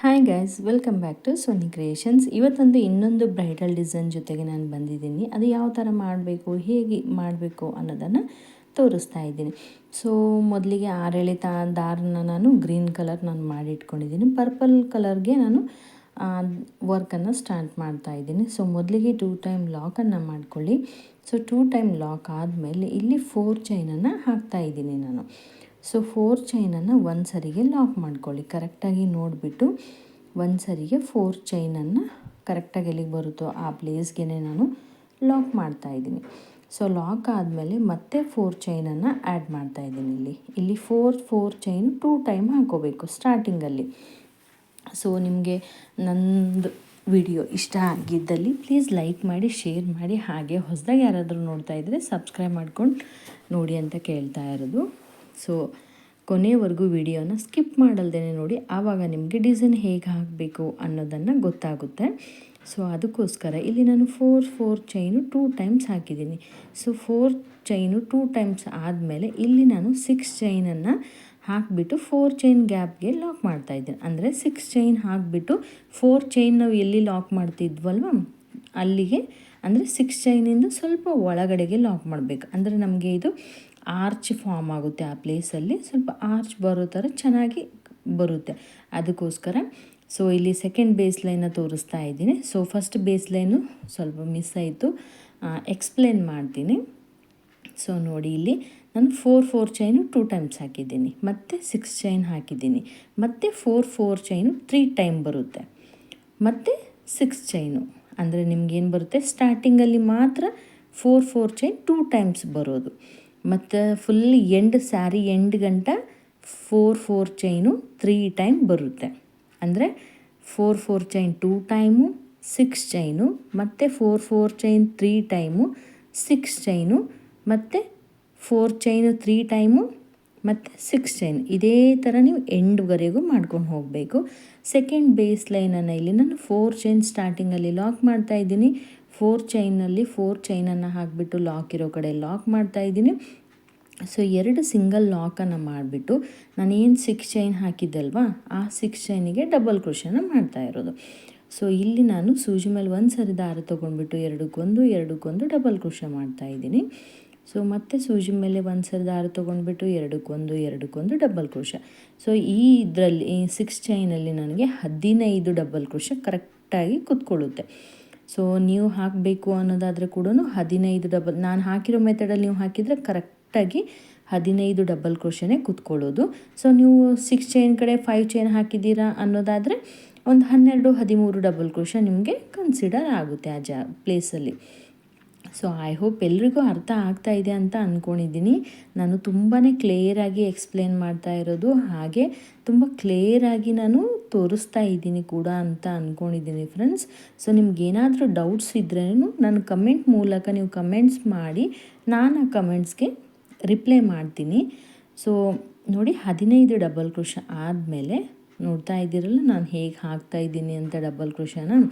Hi guys welcome back to Soni creations ಇವತ್ತೊಂದು ಇನ್ನೊಂದು bridal design ಜೊತೆಗೆ ನಾನು ಬಂದಿದ್ದೀನಿ. ಅದು ಯಾವ ಥರ ಮಾಡಬೇಕು, ಹೇಗೆ ಮಾಡಬೇಕು ಅನ್ನೋದನ್ನು ತೋರಿಸ್ತಾ ಇದ್ದೀನಿ. ಸೊ ಮೊದಲಿಗೆ ಆರೇಳಿ ತಾ ದಾರನ ನಾನು ಗ್ರೀನ್ ಕಲರ್ ನಾನು ಮಾಡಿಟ್ಕೊಂಡಿದ್ದೀನಿ. ಪರ್ಪಲ್ ಕಲರ್ಗೆ ನಾನು ವರ್ಕನ್ನು ಸ್ಟಾರ್ಟ್ ಮಾಡ್ತಾ ಇದ್ದೀನಿ. ಸೊ ಮೊದಲಿಗೆ ಟೂ ಟೈಮ್ ಲಾಕನ್ನು ಮಾಡ್ಕೊಳ್ಳಿ. ಸೊ ಟೂ ಟೈಮ್ ಲಾಕ್ ಆದಮೇಲೆ ಇಲ್ಲಿ ಫೋರ್ ಚೈನನ್ನು ಹಾಕ್ತಾ ಇದ್ದೀನಿ ನಾನು. ಸೊ ಫೋರ್ ಚೈನನ್ನು ಒಂದು ಸರಿಗೆ ಲಾಕ್ ಮಾಡ್ಕೊಳ್ಳಿ. ಕರೆಕ್ಟಾಗಿ ನೋಡಿಬಿಟ್ಟು ಒಂದು ಸರಿಗೆ ಫೋರ್ ಚೈನನ್ನು ಕರೆಕ್ಟಾಗಿ ಎಲ್ಲಿಗೆ ಬರುತ್ತೋ ಆ ಪ್ಲೇಸ್ಗೆ ನಾನು ಲಾಕ್ ಮಾಡ್ತಾಯಿದ್ದೀನಿ ಸೊ ಲಾಕ್ ಆದಮೇಲೆ ಮತ್ತೆ ಫೋರ್ ಚೈನನ್ನು ಆ್ಯಡ್ ಮಾಡ್ತಾಯಿದ್ದೀನಿ ಇಲ್ಲಿ. ಇಲ್ಲಿ four four chain two time ಹಾಕೋಬೇಕು ಸ್ಟಾರ್ಟಿಂಗಲ್ಲಿ ಸೊ ನಿಮಗೆ ನಂದು ವಿಡಿಯೋ ಇಷ್ಟ ಆಗಿದ್ದಲ್ಲಿ ಪ್ಲೀಸ್ ಲೈಕ್ ಮಾಡಿ ಶೇರ್ ಮಾಡಿ, ಹಾಗೆ ಹೊಸದಾಗಿ ಯಾರಾದರೂ ನೋಡ್ತಾ ಇದ್ದರೆ ಸಬ್ಸ್ಕ್ರೈಬ್ ಮಾಡ್ಕೊಂಡು ನೋಡಿ ಅಂತ ಕೇಳ್ತಾ ಇರೋದು. ಸೊ ಕೊನೆಯವರೆಗೂ ವಿಡಿಯೋನ ಸ್ಕಿಪ್ ಮಾಡಲ್ದೇ ನೋಡಿ, ಆವಾಗ ನಿಮಗೆ ಡಿಸೈನ್ ಹೇಗೆ ಹಾಕಬೇಕು ಅನ್ನೋದನ್ನು ಗೊತ್ತಾಗುತ್ತೆ. ಸೊ ಅದಕ್ಕೋಸ್ಕರ ಇಲ್ಲಿ ನಾನು four four chain two times ಹಾಕಿದ್ದೀನಿ. So four chain two times ಆದಮೇಲೆ ಇಲ್ಲಿ ನಾನು ಸಿಕ್ಸ್ ಚೈನನ್ನು ಹಾಕಿಬಿಟ್ಟು ಫೋರ್ ಚೈನ್ ಗ್ಯಾಪ್ಗೆ ಲಾಕ್ ಮಾಡ್ತಾಯಿದ್ದೀನಿ ಅಂದರೆ ಸಿಕ್ಸ್ ಚೈನ್ ಹಾಕಿಬಿಟ್ಟು ಫೋರ್ ಚೈನ್ ನಾವು ಎಲ್ಲಿ ಲಾಕ್ ಮಾಡ್ತಿದ್ವಲ್ವ? ಅಲ್ಲಿಗೆ, ಅಂದರೆ ಸಿಕ್ಸ್ ಚೈನಿಂದ ಸ್ವಲ್ಪ ಒಳಗಡೆಗೆ ಲಾಕ್ ಮಾಡಬೇಕು. ಅಂದರೆ ನಮಗೆ ಇದು ಆರ್ಚ್ ಫಾರ್ಮ್ ಆಗುತ್ತೆ ಆ ಪ್ಲೇಸಲ್ಲಿ. ಸ್ವಲ್ಪ ಆರ್ಚ್ ಬರೋ ಥರ ಚೆನ್ನಾಗಿ ಬರುತ್ತೆ. ಅದಕ್ಕೋಸ್ಕರ ಸೊ, ಇಲ್ಲಿ ಸೆಕೆಂಡ್ ಬೇಸ್ ಲೈನ ತೋರಿಸ್ತಾ ಇದ್ದೀನಿ. ಸೊ ಫಸ್ಟ್ ಬೇಸ್ ಲೈನು ಸ್ವಲ್ಪ ಮಿಸ್ ಆಯಿತು. ಎಕ್ಸ್ಪ್ಲೇನ್ ಮಾಡ್ತೀನಿ. ಸೊ ನೋಡಿ ಇಲ್ಲಿ ನಾನು four four chain two times ಹಾಕಿದ್ದೀನಿ. ಮತ್ತು ಸಿಕ್ಸ್ ಚೈನ್ ಹಾಕಿದ್ದೀನಿ. ಮತ್ತು four four chain three time ಬರುತ್ತೆ. ಮತ್ತು ಸಿಕ್ಸ್ ಚೈನು ಅಂದರೆ ನಿಮ್ಗೇನು ಬರುತ್ತೆ? ಸ್ಟಾರ್ಟಿಂಗಲ್ಲಿ ಮಾತ್ರ four four chain two times ಬರೋದು. ಮತ್ತು ಫುಲ್ ಎಂಡ್ ಸ್ಯಾರಿ ಎಂಡ್ ಗಂಟ four four chain three time ಬರುತ್ತೆ. ಅಂದರೆ four four chain two time six chain ಮತ್ತು four four chain three time six chain ಮತ್ತು ಫೋರ್ ಚೈನು ತ್ರೀ ಟೈಮು ಮತ್ತು six chain ಇದೇ ಥರ ನೀವು ಎಂಡ್ವರೆಗೂ ಮಾಡ್ಕೊಂಡು ಹೋಗಬೇಕು. ಸೆಕೆಂಡ್ ಬೇಸ್ ಲೈನನ್ನು ಇಲ್ಲಿ ನಾನು ಫೋರ್ ಚೈನ್ ಸ್ಟಾರ್ಟಿಂಗಲ್ಲಿ ಲಾಕ್ ಮಾಡ್ತಾ ಇದ್ದೀನಿ. ಫೋರ್ ಚೈನಲ್ಲಿ ಫೋರ್ ಚೈನನ್ನು ಹಾಕಿಬಿಟ್ಟು ಲಾಕ್ ಇರೋ ಕಡೆ ಲಾಕ್ ಮಾಡ್ತಾ ಇದ್ದೀನಿ. ಸೊ ಎರಡು ಸಿಂಗಲ್ ಲಾಕನ್ನು ಮಾಡಿಬಿಟ್ಟು ನಾನೇನು ಸಿಕ್ಸ್ ಚೈನ್ ಹಾಕಿದ್ದಲ್ವಾ, ಆ ಸಿಕ್ಸ್ ಚೈನಿಗೆ ಡಬಲ್ ಕ್ರೋಶನ ಮಾಡ್ತಾ ಇರೋದು. ಸೊ ಇಲ್ಲಿ ನಾನು ಸೂಜಿ ಮೇಲೆ ಒಂದು ಸರಿ ದಾರ ತೊಗೊಂಡ್ಬಿಟ್ಟು ಎರಡಕ್ಕೊಂದು ಎರಡಕ್ಕೊಂದು ಡಬಲ್ ಕ್ರೋಶ ಮಾಡ್ತಾ ಇದ್ದೀನಿ. ಸೊ ಮತ್ತೆ ಸೂಜಿ ಮೇಲೆ ಒಂದು ಸರಿ ದಾರ ತೊಗೊಂಡ್ಬಿಟ್ಟು ಎರಡಕ್ಕೊಂದು ಎರಡಕ್ಕೊಂದು ಡಬಲ್ ಕ್ರೋಶ ಸೊ ಈ ಇದರಲ್ಲಿ ಸಿಕ್ಸ್ ಚೈನಲ್ಲಿ ನನಗೆ ಹದಿನೈದು ಡಬಲ್ ಕ್ರೋಶ ಕರೆಕ್ಟಾಗಿ ಕುತ್ಕೊಳ್ಳುತ್ತೆ. ಸೊ ನೀವು ಹಾಕಬೇಕು ಅನ್ನೋದಾದರೆ ಕೂಡ ಹದಿನೈದು ಡಬಲ್ ನಾನು ಹಾಕಿರೋ ಮೆಥಡಲ್ಲಿ ನೀವು ಹಾಕಿದರೆ ಕರೆಕ್ಟಾಗಿ ಹದಿನೈದು ಡಬಲ್ ಕ್ರೋಶನೇ ಕುತ್ಕೊಳ್ಳೋದು. ಸೊ ನೀವು ಸಿಕ್ಸ್ ಚೈನ್ ಕಡೆ ಫೈವ್ ಚೈನ್ ಹಾಕಿದ್ದೀರಾ ಅನ್ನೋದಾದರೆ ಒಂದು ಹನ್ನೆರಡು, ಹದಿಮೂರು ಡಬಲ್ ಕ್ರೋಶ ನಿಮಗೆ ಕನ್ಸಿಡರ್ ಆಗುತ್ತೆ ಆ ಜ ಪ್ಲೇಸಲ್ಲಿ ಸೊ ಐ ಹೋಪ್ ಎಲ್ರಿಗೂ ಅರ್ಥ ಆಗ್ತಾ ಇದೆ ಅಂತ ಅಂದ್ಕೊಂಡಿದ್ದೀನಿ ನಾನು ತುಂಬಾ ಕ್ಲಿಯರಾಗಿ ಎಕ್ಸ್ಪ್ಲೇನ್ ಮಾಡ್ತಾ ಇರೋದು. ಹಾಗೆ ತುಂಬ ಕ್ಲಿಯರಾಗಿ ನಾನು ತೋರಿಸ್ತಾ ಇದ್ದೀನಿ ಕೂಡ ಅಂತ ಅಂದ್ಕೊಂಡಿದ್ದೀನಿ ಫ್ರೆಂಡ್ಸ್ ಸೊ ನಿಮ್ಗೇನಾದರೂ ಡೌಟ್ಸ್ ಇದ್ರೂ ನಾನು ಕಮೆಂಟ್ ಮೂಲಕ ನೀವು ಕಮೆಂಟ್ಸ್ ಮಾಡಿ. ನಾನು ಆ ಕಮೆಂಟ್ಸ್ಗೆ ರಿಪ್ಲೈ ಮಾಡ್ತೀನಿ. ಸೊ ನೋಡಿ ಹದಿನೈದು ಡಬಲ್ ಕ್ರೋಶ ಆದಮೇಲೆ ನೋಡ್ತಾ ಇದ್ದೀರಲ್ಲ, ನಾನು ಹೇಗೆ ಹಾಕ್ತಾ ಇದ್ದೀನಿ ಅಂತ ಡಬಲ್ ಕ್ರೋಶನ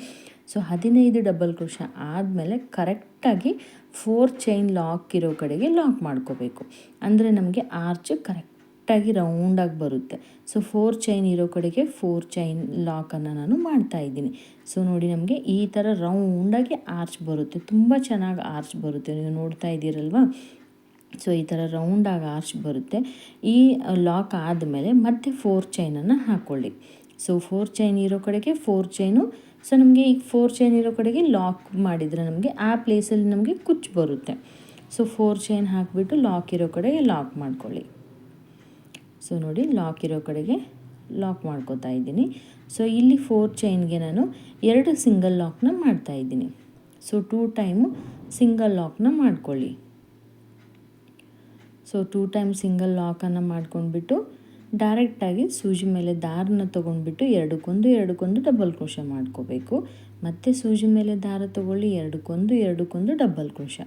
ಸೊ ಹದಿನೈದು ಡಬಲ್ ಕ್ರೋಶ ಆದಮೇಲೆ ಕರೆಕ್ಟಾಗಿ ಫೋರ್ ಚೈನ್ ಲಾಕ್ ಇರೋ ಕಡೆಗೆ ಲಾಕ್ ಮಾಡ್ಕೋಬೇಕು. ಅಂದರೆ ನಮಗೆ ಆರ್ಚ್ ಕರೆಕ್ಟಾಗಿ ರೌಂಡಾಗಿ ಬರುತ್ತೆ. ಸೊ ಫೋರ್ ಚೈನ್ ಇರೋ ಕಡೆಗೆ ಫೋರ್ ಚೈನ್ ಲಾಕನ್ನು ನಾನು ಮಾಡ್ತಾ ಇದ್ದೀನಿ. ಸೊ ನೋಡಿ ನಮಗೆ ಈ ಥರ ರೌಂಡಾಗಿ ಆರ್ಚ್ ಬರುತ್ತೆ. ತುಂಬ ಚೆನ್ನಾಗಿ ಆರ್ಚ್ ಬರುತ್ತೆ. ನೀವು ನೋಡ್ತಾ ಇದ್ದೀರಲ್ವಾ? ಸೊ, ಈ ಥರ ರೌಂಡಾಗಿ ಆರ್ಚ್ ಬರುತ್ತೆ. ಈ ಲಾಕ್ ಆದಮೇಲೆ ಮತ್ತೆ ಫೋರ್ ಚೈನನ್ನು ಹಾಕ್ಕೊಳ್ಳಿ ಸೊ ಫೋರ್ ಚೈನ್ ಇರೋ ಕಡೆಗೆ ಫೋರ್ ಚೈನು ಸೊ, ನಮಗೆ ಈಗ ಫೋರ್ ಚೈನ್ ಇರೋ ಕಡೆಗೆ ಲಾಕ್ ಮಾಡಿದರೆ ನಮಗೆ ಆ ಪ್ಲೇಸಲ್ಲಿ ನಮಗೆ ಕುಚ್ಚು ಬರುತ್ತೆ. ಸೊ ಫೋರ್ ಚೈನ್ ಹಾಕಿಬಿಟ್ಟು ಲಾಕ್ ಇರೋ ಕಡೆಗೆ ಲಾಕ್ ಮಾಡ್ಕೊಳ್ಳಿ. ಸೊ, ನೋಡಿ ಲಾಕ್ ಇರೋ ಕಡೆಗೆ ಲಾಕ್ ಮಾಡ್ಕೋತಾ ಇದ್ದೀನಿ. ಸೊ, ಇಲ್ಲಿ ಫೋರ್ ಚೈನ್ಗೆ ನಾನು ಎರಡು ಸಿಂಗಲ್ ಲಾಕ್ನ ಮಾಡ್ತಾಯಿದ್ದೀನಿ ಸೊ ಟೂ ಟೈಮು ಸಿಂಗಲ್ ಲಾಕ್ನ ಮಾಡ್ಕೊಳ್ಳಿ. ಸೊ ಟೂ ಟೈಮ್ ಸಿಂಗಲ್ ಲಾಕನ್ನು ಮಾಡ್ಕೊಂಡ್ಬಿಟ್ಟು ಡೈರೆಕ್ಟಾಗಿ ಸೂಜಿ ಮೇಲೆ ದಾರನ ತೊಗೊಂಡ್ಬಿಟ್ಟು ಎರಡಕ್ಕೊಂದು ಎರಡಕ್ಕೊಂದು ಡಬಲ್ ಕ್ರೋಶ ಮಾಡ್ಕೋಬೇಕು. ಮತ್ತು ಸೂಜಿ ಮೇಲೆ ದಾರ ತೊಗೊಳ್ಳಿ, ಎರಡಕ್ಕೊಂದು ಎರಡಕ್ಕೊಂದು ಡಬಲ್ ಕ್ರೋಶ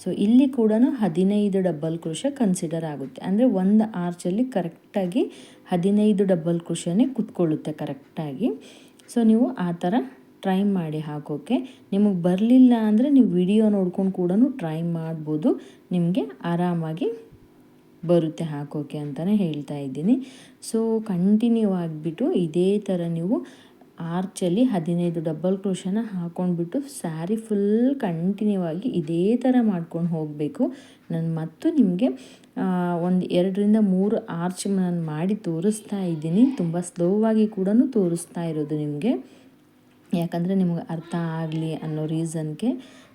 ಸೊ ಇಲ್ಲಿ ಕೂಡ ಹದಿನೈದು ಡಬಲ್ ಕ್ರೋಶ ಕನ್ಸಿಡರ್ ಆಗುತ್ತೆ. ಅಂದರೆ ಒಂದು ಆರ್ಚಲ್ಲಿ ಕರೆಕ್ಟಾಗಿ ಹದಿನೈದು ಡಬಲ್ ಕ್ರೋಶನೇ ಕುತ್ಕೊಳ್ಳುತ್ತೆ ಕರೆಕ್ಟಾಗಿ ಸೊ ನೀವು ಆ ಥರ ಟ್ರೈ ಮಾಡಿ ಹಾಕೋಕ್ಕೆ ನಿಮಗೆ ಬರಲಿಲ್ಲ ಅಂದರೆ ನೀವು ವಿಡಿಯೋ ನೋಡ್ಕೊಂಡು ಕೂಡ ಟ್ರೈ ಮಾಡ್ಬೋದು. ನಿಮಗೆ ಆರಾಮಾಗಿ ಬರುತ್ತೆ ಹಾಕೋಕ್ಕೆ ಅಂತಲೇ ಹೇಳ್ತಾ ಇದ್ದೀನಿ. ಸೊ ಕಂಟಿನ್ಯೂ ಆಗಿಬಿಟ್ಟು ಇದೇ ಥರ ನೀವು ಆರ್ಚಲ್ಲಿ ಹದಿನೈದು ಡಬಲ್ ಕ್ರೋಶನ ಹಾಕ್ಕೊಂಡ್ಬಿಟ್ಟು ಸ್ಯಾರಿ ಫುಲ್ ಕಂಟಿನ್ಯೂ ಆಗಿ ಇದೇ ಥರ ಮಾಡ್ಕೊಂಡು ಹೋಗಬೇಕು. ನಾನು ಮತ್ತು ನಿಮಗೆ ಒಂದು ಎರಡರಿಂದ ಮೂರು ಆರ್ಚ್ ನಾನು ಮಾಡಿ ತೋರಿಸ್ತಾ ಇದ್ದೀನಿ. ತುಂಬ ಸ್ಲೋವಾಗಿ ಕೂಡ ತೋರಿಸ್ತಾ ಇರೋದು ನಿಮಗೆ. ಯಾಕಂದರೆ ನಿಮಗೆ ಅರ್ಥ ಆಗಲಿ ಅನ್ನೋ ರೀಸನ್ಗೆ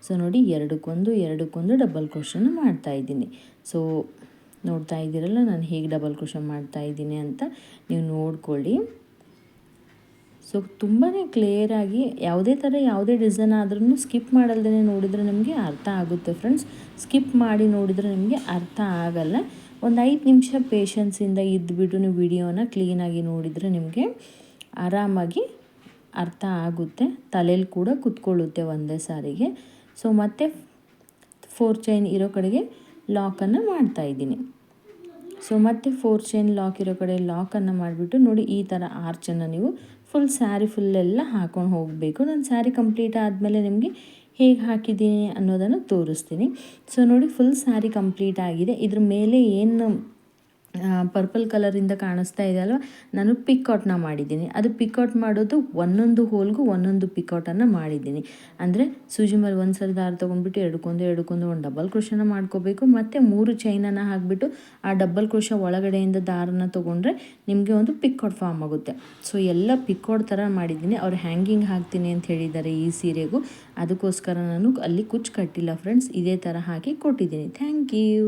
ಸೊ ನೋಡಿ, ಎರಡಕ್ಕೊಂದು ಎರಡಕ್ಕೊಂದು ಡಬಲ್ ಕ್ರೋಶನ ಮಾಡ್ತಾ ಇದ್ದೀನಿ. ಸೊ ನೋಡ್ತಾ ಇದ್ದೀರಲ್ಲ, ನಾನು ಹೇಗೆ ಡಬಲ್ ಕ್ರೋಶ ಮಾಡ್ತಾ ಇದ್ದೀನಿ ಅಂತ ನೀವು ನೋಡ್ಕೊಳ್ಳಿ. ಸೊ ತುಂಬಾ ಕ್ಲಿಯರಾಗಿ ಯಾವುದೇ ಥರ ಯಾವುದೇ ಡಿಸೈನ್ ಆದ್ರೂ ಸ್ಕಿಪ್ ಮಾಡಲ್ದೇ ನೋಡಿದರೆ ನಿಮಗೆ ಅರ್ಥ ಆಗುತ್ತೆ ಫ್ರೆಂಡ್ಸ್ ಸ್ಕಿಪ್ ಮಾಡಿ ನೋಡಿದರೆ ನಿಮಗೆ ಅರ್ಥ ಆಗಲ್ಲ. ಒಂದು ಐದು ನಿಮಿಷ ಪೇಷನ್ಸಿಂದ ಇದ್ದುಬಿಟ್ಟು ನೀವು ವಿಡಿಯೋನ ಕ್ಲೀನಾಗಿ ನೋಡಿದರೆ ನಿಮಗೆ ಆರಾಮಾಗಿ ಅರ್ಥ ಆಗುತ್ತೆ. ತಲೆಯಲ್ಲಿ ಕೂಡ ಕುತ್ಕೊಳ್ಳುತ್ತೆ ಒಂದೇ ಸಾರಿಗೆ. ಸೊ ಮತ್ತೆ ಫೋರ್ ಚೈನ್ ಇರೋ ಕಡೆಗೆ ಲಾಕನ್ನು ಮಾಡ್ತಾಯಿದ್ದೀನಿ ಸೊ, ಮತ್ತೆ ಫೋರ್ ಚೈನ್ ಲಾಕ್ ಇರೋ ಕಡೆ ಲಾಕನ್ನು ಮಾಡಿಬಿಟ್ಟು ನೋಡಿ ಈ ಥರ ಆರ್ಚನ್ನು ನೀವು ಫುಲ್ ಸ್ಯಾರಿ ಫುಲ್ಲೆಲ್ಲ ಹಾಕೊಂಡು ಹೋಗಬೇಕು. ನಾನು ಸ್ಯಾರಿ ಕಂಪ್ಲೀಟ್ ಆದಮೇಲೆ ನಿಮಗೆ ಹೇಗೆ ಹಾಕಿದ್ದೀನಿ ಅನ್ನೋದನ್ನು ತೋರಿಸ್ತೀನಿ. ಸೊ, ನೋಡಿ ಫುಲ್ ಸ್ಯಾರಿ ಕಂಪ್ಲೀಟ್ ಆಗಿದೆ. ಇದ್ರ ಮೇಲೆ ಏನು ಪರ್ಪಲ್ ಕಲರಿಂದ ಕಾಣಿಸ್ತಾ ಇದೆ ಅಲ್ವಾ? ನಾನು ಪಿಕ್ಔಟ್ನ ಮಾಡಿದ್ದೀನಿ. ಅದು ಪಿಕ್ಔಟ್ ಮಾಡೋದು ಒಂದೊಂದು ಹೋಲ್ಗೂ ಒಂದೊಂದು ಪಿಕ್ಔಟನ್ನು ಮಾಡಿದ್ದೀನಿ. ಅಂದರೆ ಸೂಜಿ ಮೇಲೆ ಒಂದು ಸರಿ ದಾರ ತೊಗೊಂಡ್ಬಿಟ್ಟು ಎಡ್ಕೊಂಡು ಎಡ್ಕೊಂಡು ಒಂದು ಡಬಲ್ ಕ್ರೋಶನ ಮಾಡ್ಕೋಬೇಕು. ಮತ್ತು ಮೂರು ಚೈನನ್ನು ಹಾಕಿಬಿಟ್ಟು ಆ ಡಬಲ್ ಕ್ರೋಶ ಒಳಗಡೆಯಿಂದ ದಾರನ ತೊಗೊಂಡ್ರೆ ನಿಮಗೆ ಒಂದು ಪಿಕ್ಔಟ್ ಫಾರ್ಮ್ ಆಗುತ್ತೆ. ಸೊ ಎಲ್ಲ ಪಿಕ್ಔಟ್ ಥರ ಮಾಡಿದ್ದೀನಿ. ಅವ್ರು ಹ್ಯಾಂಗಿಂಗ್ ಹಾಕ್ತೀನಿ ಅಂತ ಹೇಳಿದ್ದಾರೆ ಈ ಸೀರೆಗೂ. ಅದಕ್ಕೋಸ್ಕರ ನಾನು ಅಲ್ಲಿ ಕುಚ್ಚು ಕಟ್ಟಿಲ್ಲ ಫ್ರೆಂಡ್ಸ್ ಇದೇ ಥರ ಹಾಕಿ ಕೊಟ್ಟಿದ್ದೀನಿ. Thank you